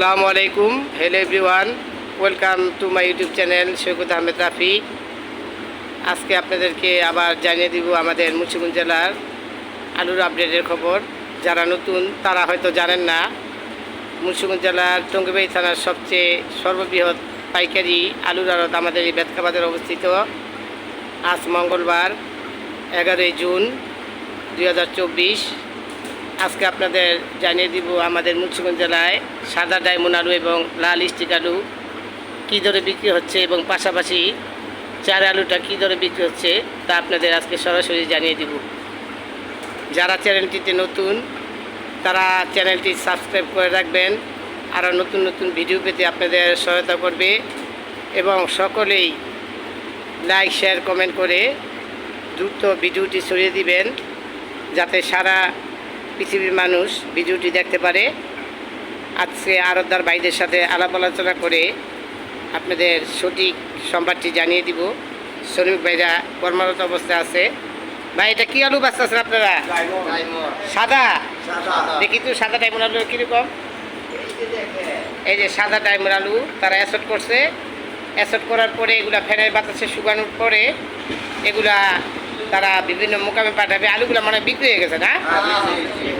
আসসালামু আলাইকুম। Hello everyone welcome to my YouTube channel Saikat Ahmed Rafi আজকে আপনাদেরকে আবার জানিয়ে দিব আমাদের মুন্সিগঞ্জ জেলার আলুর আপডেটের খবর। যারা নতুন, তারা হয়তো জানেন না, মুন্সিগঞ্জ জেলার টঙ্গিবাড়ি থানার সবচেয়ে সর্ববৃহৎ পাইকারি আলুর আড়ত আমাদের এই বেতকাবাদের অবস্থিত। আজ মঙ্গলবার, এগারোই জুন দু হাজার চব্বিশ। আজকে আপনাদের জানিয়ে দিব আমাদের মুন্সিগঞ্জ জেলায় সাদা ডায়মন্ড আলু এবং লাল স্টিক আলু কী দরে বিক্রি হচ্ছে এবং পাশাপাশি চার আলুটা কী দরে বিক্রি হচ্ছে তা আপনাদের আজকে সরাসরি জানিয়ে দিব। যারা চ্যানেলটিতে নতুন, তারা চ্যানেলটি সাবস্ক্রাইব করে রাখবেন। আরও নতুন নতুন ভিডিও পেতে আপনাদের সহায়তা করবে এবং সকলেই লাইক, শেয়ার, কমেন্ট করে দ্রুত ভিডিওটি ছড়িয়ে দিবেন যাতে সারা পৃথিবীর মানুষ ভিডিওটি দেখতে পারে। আজকে আরদার ভাইদের সাথে আলাপ আলোচনা করে আপনাদের সঠিক সংবাদটি জানিয়ে দিব। শ্রমিক ভাইরা কর্মরত অবস্থায় আছে। ভাই এটা কী আলু বাঁচতেছেন আপনারা? সাদা? দেখি তো সাদা ডায়মন্ড আলু কীরকম? এই যে সাদা ডায়মন্ড আলু তারা অ্যাসট করছে। অ্যাসট করার পরে এগুলা ফ্যানের বাতাসে শুকানোর পরে এগুলা তারা বিভিন্ন মোকামে পাঠাবে আলুগুলা মানে বিক্রি হয়ে গেছে না?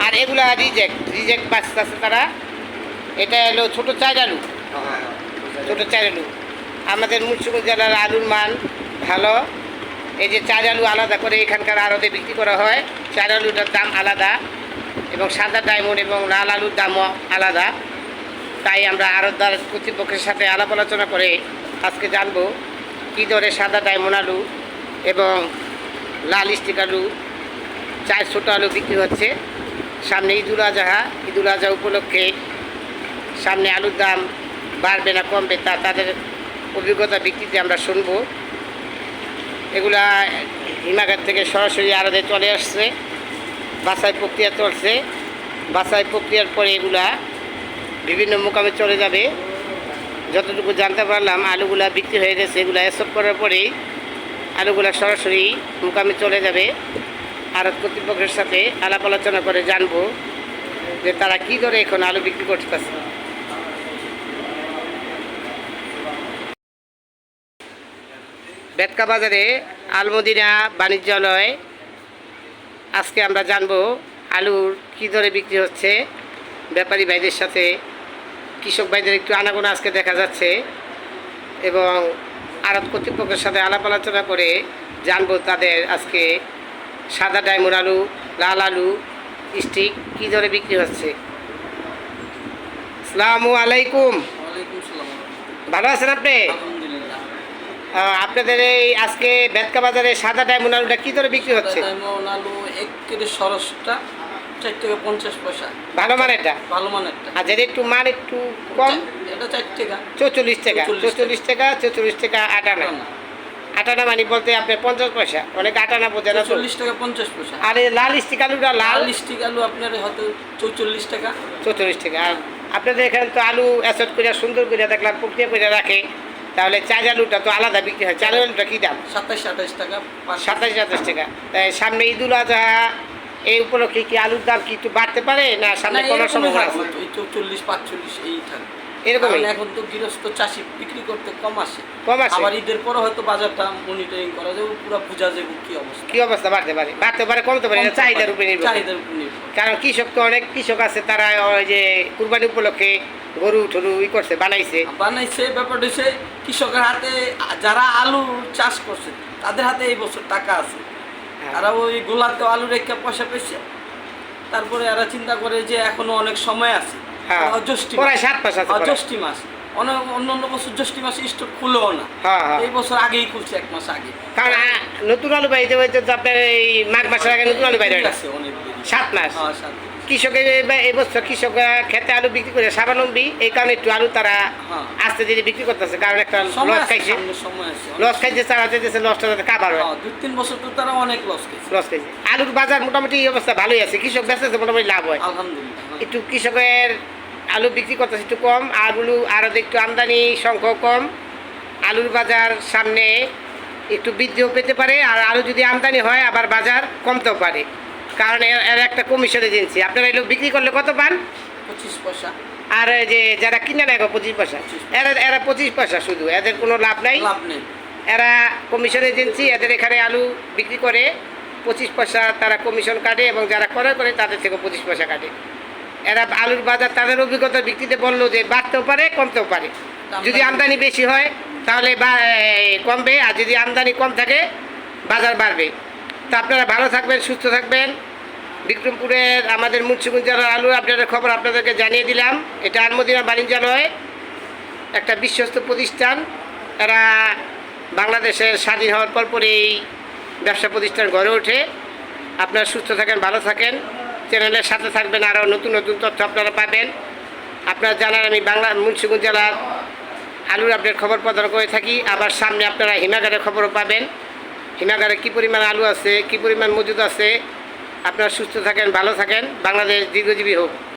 আর এগুলা রিজেক্ট রিজেক্ট বাঁচতেছে তারা। এটা হলো ছোটো চার আলু। ছোটো চার আলু। আমাদের মুন্সিগঞ্জ জেলার আলুর মান ভালো। এই যে চার আলু আলাদা করে এখানকার আড়তে বিক্রি করা হয়। চার আলুটার দাম আলাদা এবং সাদা ডায়মন্ড এবং লাল আলুর দামও আলাদা। তাই আমরা আড়তদার কর্তৃপক্ষের সাথে আলাপ আলোচনা করে আজকে জানব কী দরে সাদা ডায়মন্ড আলু এবং লাল স্টিক আলু চার ছোটো আলু বিক্রি হচ্ছে। সামনে ঈদুল আজহা। ঈদুল আজহা উপলক্ষে সামনে আলুর দাম বাড়বে না, কমবে তা তাদের অভিজ্ঞতা বিক্রিতে আমরা শুনব। এগুলা হিমাগার থেকে সরাসরি আড়তে চলে আসছে। বাসাই প্রক্রিয়া চলছে। বাসাই প্রক্রিয়ার পরে এগুলা বিভিন্ন মোকামে চলে যাবে। যতটুকু জানতে পারলাম, আলুগুলা বিক্রি হয়ে গেছে। এগুলা এসব করার পরেই আলুগুলা সরাসরি মোকামে চলে যাবে। আড়ত কর্তৃপক্ষের সাথে আলাপ আলোচনা করে জানব যে তারা কী করে এখন আলু বিক্রি করতেছে। বেতকা বাজারে আলমদিনা বাণিজ্যালয়। আজকে আমরা জানব আলুর কী দরে বিক্রি হচ্ছে, ব্যাপারী ভাইদের সাথে। কৃষক ভাইদের একটু আনাগোনা আজকে দেখা যাচ্ছে। এবং আড়ত কর্তৃপক্ষের সাথে আলাপ আলোচনা করে জানব তাদের আজকে সাদা ডায়মন্ড আলু লাল আলু স্টিক কী দরে বিক্রি হচ্ছে। আসসালামু আলাইকুম। ভালো আছেন আপনি? আপনাদের এই আজকে বেদকা বাজারে সাদা ডায়মন্ড আলুটা কী দরে বিক্রি হচ্ছে? আলু এক কেজি সরসটা চার টাকা পঞ্চাশ পয়সা। ভালো মানেরটা ভালো মানেরটা আর যেটা একটু মান একটু কম? এটা চার টাকা। চৌচল্লিশ টাকা 44 চৌচল্লিশ টাকা চৌচল্লিশ টাকা আটানা। আটানা মানে বলতে আপনার পঞ্চাশ পয়সা অনেক আটানা বোঝে না তো চল্লিশ টাকা পঞ্চাশ পয়সা। আর এই লাল স্টিক আলুটা লাল? স্টিক আলু আপনার হয়তো চৌচল্লিশ টাকা। চৌচল্লিশ টাকা। আর আপনাদের এখানে তো আলু অ্যাসেট করে সুন্দর করে দেখলাম প্রক্রিয়া করে রাখে। তাহলে চার আলুটা তো আলাদা বিক্রি হয়। চার আলুটা কী দাম? সাতাশ আঠাশ টাকা সাতাশ সাতাশ টাকা। তাই সামনে ঈদুল আজহা এই উপলক্ষে কি আলুর দাম কি একটু বাড়তে পারে না সামনে তো, এই চৌচল্লিশ পাঁচচল্লিশ এই থাকবে এরকমই? কারণ এখন তো গৃহস্থ চাষি বিক্রি করতে কম আসে। কম আছে আবার ঈদের পরে হয়তো বাজারটা মনিটরিং করা যাবে পুরো বোঝা যাবে কি অবস্থা। কি অবস্থা? বাড়তে পারে বাড়তে পারে কমতে পারে এটা চাহিদার উপরে নির্ভর চাহিদার উপর নির্ভর কারণ কৃষক তো অনেক কৃষক আছে তারা ওই যে কুরবানি উপলক্ষে গরু টরু ই করছে বানাইছে। বানাইছে ব্যাপারটা হচ্ছে কৃষকের হাতে যারা আলু চাষ করছে তাদের হাতে এই বছর টাকা আছে। হ্যাঁ। তারা ওই গোলাতে আলু রেখে পয়সা পেয়েছে। তারপরে এরা চিন্তা করে যে এখনও অনেক সময় আছে। হ্যাঁ। আহ, প্রায় সাত মাস আছে আহ, মাস। অন্য অন্য বছর জ্যৈষ্ঠী মাসে স্টোর খুলেও না। হ্যাঁ হ্যাঁ। এই বছর আগেই খুলছে এক মাস আগে। কারণ নতুন আলু বাইতে হইতে তো আপনার এই মাঘ মাসের আগে নতুন আলু বাইরে আছে অনেক সাত মাস? কৃষকের এবার- কৃষকরা খেতে আলু বিক্রি করে স্বাবলম্বী এই কারণে একটু আলু তারা। আস্তে ধীরে বিক্রি করতেছে কারণ একটা সময় লস খাইছে। লস খাইছে চারা যেতেছে লসটা যাতে কাবার দুই তিন বছর তো তারা অনেক লস খেয়েছে লস খাইছে। আলুর বাজার মোটামুটি এই অবস্থা ভালোই আছে কৃষক বেচতেছে মোটামুটি লাভ হয়। আলহামদুলিল্লাহ হ্যাঁ। একটু কৃষকের আলু বিক্রি করতেছে একটু কম আলু আরও একটু আমদানি সংখ্যা কম। আলুর বাজার সামনে একটু বৃদ্ধিও পেতে পারে আর আলু যদি আমদানি হয় আবার বাজার কমতেও পারে। কারণ এর একটা কমিশন এজেন্সি আপনারা এগুলো বিক্রি করলে কত পান? পঁচিশ পয়সা। আর এই যে যারা কিনে নেয় পঁচিশ পয়সা। এরা এরা পঁচিশ পয়সা শুধু এদের কোনো লাভ নাই। লাভ নেই। এরা কমিশন এজেন্সি এদের এখানে আলু বিক্রি করে পঁচিশ পয়সা তারা কমিশন কাটে এবং যারা ক্রয় করে তাদের থেকে পঁচিশ পয়সা কাটে। এরা আলুর বাজার তাদের অভিজ্ঞতার ভিত্তিতে বলল যে বাড়তেও পারে কমতেও পারে। যদি আমদানি বেশি হয় তাহলে কমবে আর যদি আমদানি কম থাকে বাজার বাড়বে। তো আপনারা ভালো থাকবেন সুস্থ থাকবেন। বিক্রমপুরের আমাদের মুন্সিগঞ্জ জেলার আলু আপনাদের খবর আপনাদেরকে জানিয়ে দিলাম। এটা আলমদিনা বাণিজ্যালয় একটা বিশ্বস্ত প্রতিষ্ঠান। এরা বাংলাদেশের স্বাধীন হওয়ার পর পরে এই ব্যবসা প্রতিষ্ঠান গড়ে ওঠে। আপনারা সুস্থ থাকেন ভালো থাকেন। চ্যানেলের সাথে থাকবেন, আরও নতুন নতুন তথ্য আপনারা পাবেন। আপনারা জানান আমি বাংলা মুন্সিগঞ্জ জেলার আলুর আপডেট খবর প্রদান করে থাকি। আবার সামনে আপনারা হিমাগারের খবরও পাবেন। হিমাগারে কী পরিমাণ আলু আছে, কী পরিমাণ মজুদ আছে? আপনারা সুস্থ থাকেন, ভালো থাকেন। বাংলাদেশ দীর্ঘজীবী হোক।